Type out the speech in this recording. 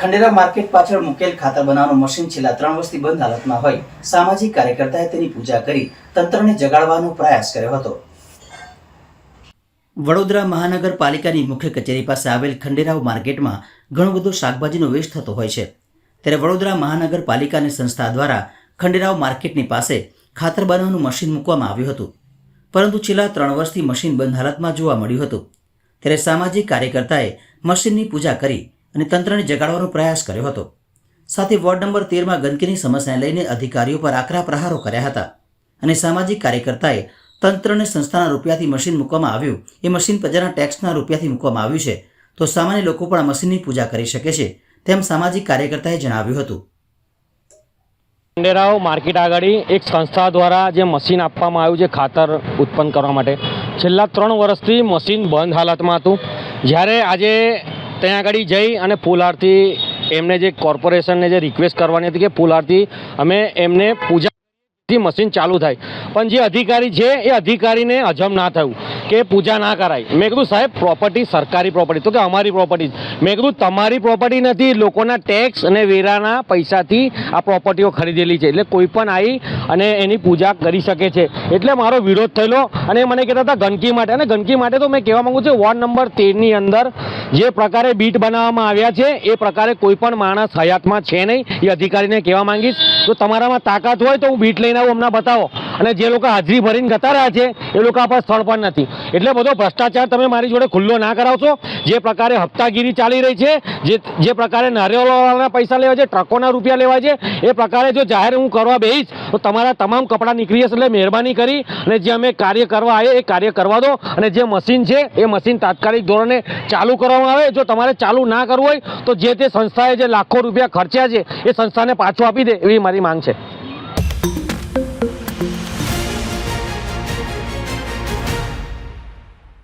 Khandera market પાછળ મુકેલ ખાતર બનાવવાનું મશીન છેલ્લા ત્રણ વર્ષથી બંધ હાલતમાં હોય, સામાજિક કાર્યકર્તાએ તેની પૂજા કરી તંત્રને જગાડવાનો પ્રયાસ કર્યો હતો. વડોદરા મહાનગરપાલિકાની મુખ્ય કચેરી પાસે આવેલ ખંડેરાવ માર્કેટમાં ઘણો બધો શાકભાજીનો વેસ્ટ થતો હોય છે. ત્યારે વડોદરા મહાનગરપાલિકાની સંસ્થા દ્વારા ખંડેરાવ માર્કેટની પાસે ખાતર બનાવવાનું મશીન મૂકવામાં આવ્યું હતું. પરંતુ છેલ્લા ત્રણ વર્ષથી મશીન બંધ હાલતમાં જોવા મળ્યું હતું. ત્યારે સામાજિક કાર્યકર્તાએ મશીનની પૂજા કરી અને તંત્રને જગાડવાનો પ્રયાસ કર્યો હતો. સાથે વોર્ડ નંબર તેરમાં ગંદકીની સમસ્યાને લઈને અધિકારીઓ પર આકરા પ્રહારો કર્યા હતા અને સામાજિક કાર્યકર્તાએ તંત્રને સંસ્થાના રૂપિયાથી મશીન મૂકવામાં આવ્યું. એ મશીન પ્રજાના ટેક્સના રૂપિયાથી મૂકવામાં આવ્યું છે. તો સામાન્ય લોકો પણ આ મશીનની પૂજા કરી શકે છે, તેમ સામાજિક કાર્યકર્તાએ જણાવ્યું હતું. ખંડેરાવ માર્કેટ આગળ એક સંસ્થા દ્વારા જે મશીન આપવામાં આવ્યું છે ખાતર ઉત્પન્ન કરવા માટે. છેલ્લા ત્રણ વર્ષથી મશીન બંધ હાલતમાં હતું. જ્યારે આજે ત્યાં આગળ જઈ અને ફૂલહારથી એમને જે કોર્પોરેશનને જે રિક્વેસ્ટ કરવાની હતી કે ફૂલહારથી અમે એમને પૂજા થી મશીન ચાલુ થાય. પણ જે અધિકારી છે, એ અધિકારીને હજમ ના થયું કે પૂજા ના કરાય. મેં કીધું, સાહેબ પ્રોપર્ટી સરકારી પ્રોપર્ટી તો કે, અમારી પ્રોપર્ટી મેં કીધું, તમારી પ્રોપર્ટી નથી, લોકોના ટેક્સ અને વેરાના પૈસાથી આ પ્રોપર્ટીઓ ખરીદેલી છે. એટલે કોઈ પણ આવી અને એની પૂજા કરી શકે છે. એટલે મારો વિરોધ થયેલો અને મને કહેતા હતા, ગંદકી માટે. અને ગંદકી માટે તો મેં કહેવા માંગુ છું, વોર્ડ નંબર તેરની અંદર જે પ્રકારે બીટ બનાવવામાં આવ્યા છે, એ પ્રકારે કોઈ પણ માણસ હયાતમાં છે નહીં, એ અધિકારીને કહેવા માંગીશ. તો તમારામાં તાકાત હોય તો હું બીટ લઈને આવું અમને બતાવો. અને જે લોકો હાજરી ભરીને જતા રહ્યા છે, એ લોકો આ સ્થળ પર નથી. એટલે બધો ભ્રષ્ટાચાર તમે મારી જોડે ખુલ્લો ના કરાવશો. જે પ્રકારે હપ્તાગીરી ચાલી રહી છે, જે જે પ્રકારે નારિયેળવાળાના પૈસા લેવા છે, ટ્રકોના રૂપિયા લેવા છે, એ પ્રકારે જો જાહેર હું કરવા બેહીશ, તો તમારા તમામ કપડાં નીકળી જશે એટલે મહેરબાની કરી. અને જે અમે કાર્ય કરવા આવીએ, એ કાર્ય કરવા દો. અને જે મશીન છે, એ મશીન તાત્કાલિક ધોરણે ચાલુ કરવામાં આવે. જો તમારે ચાલુ ના કરવું હોય, તો જે તે સંસ્થાએ જે લાખો રૂપિયા ખર્ચ્યા છે, એ સંસ્થાને પાછું આપી દે એવી મારી માંગ છે.